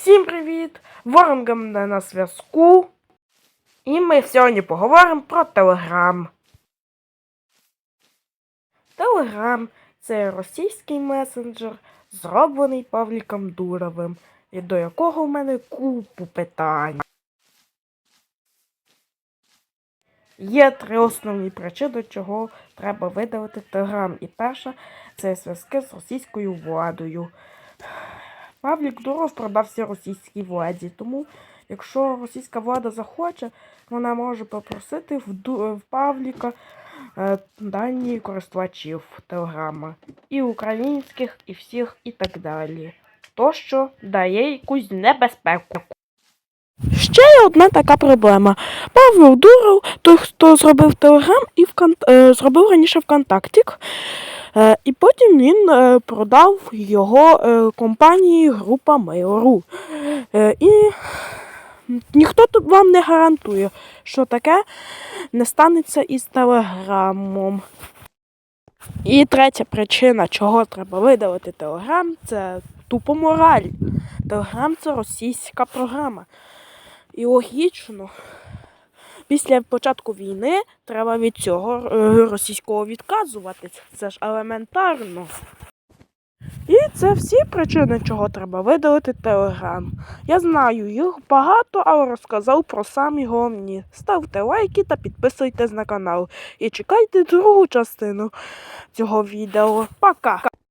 Всім привіт! Ворон не на зв'язку. І ми сьогодні поговоримо про Телеграм. Телеграм це російський месенджер, зроблений Павліком Дуровим, і до якого в мене купу питань. Є три основні причини, чого треба видалити Телеграм. І перша це зв'язки з російською владою. Павлік Дуров продався російській владі, тому якщо російська влада захоче, вона може попросити в, Павліка е, дані користувачів Телеграма. І українських, і всіх, і так далі. То, що дає якусь небезпеку. Ще є одна така проблема. Павло Дуров, той, хто зробив Телеграм і вкон... е, зробив раніше ВКонтактік, е, і потім він е, продав його е, компанії група Mail.ru. Е, і ніхто тут вам не гарантує, що таке не станеться із Телеграмом. І третя причина, чого треба видалити Телеграм, це тупо мораль. Телеграм це російська програма. І логічно, після початку війни треба від цього е, російського відказуватись. Це ж елементарно. І це всі причини, чого треба видалити Телеграм. Я знаю, їх багато, але розказав про самі головні. Ставте лайки та підписуйтесь на канал. І чекайте другу частину цього відео. Пока!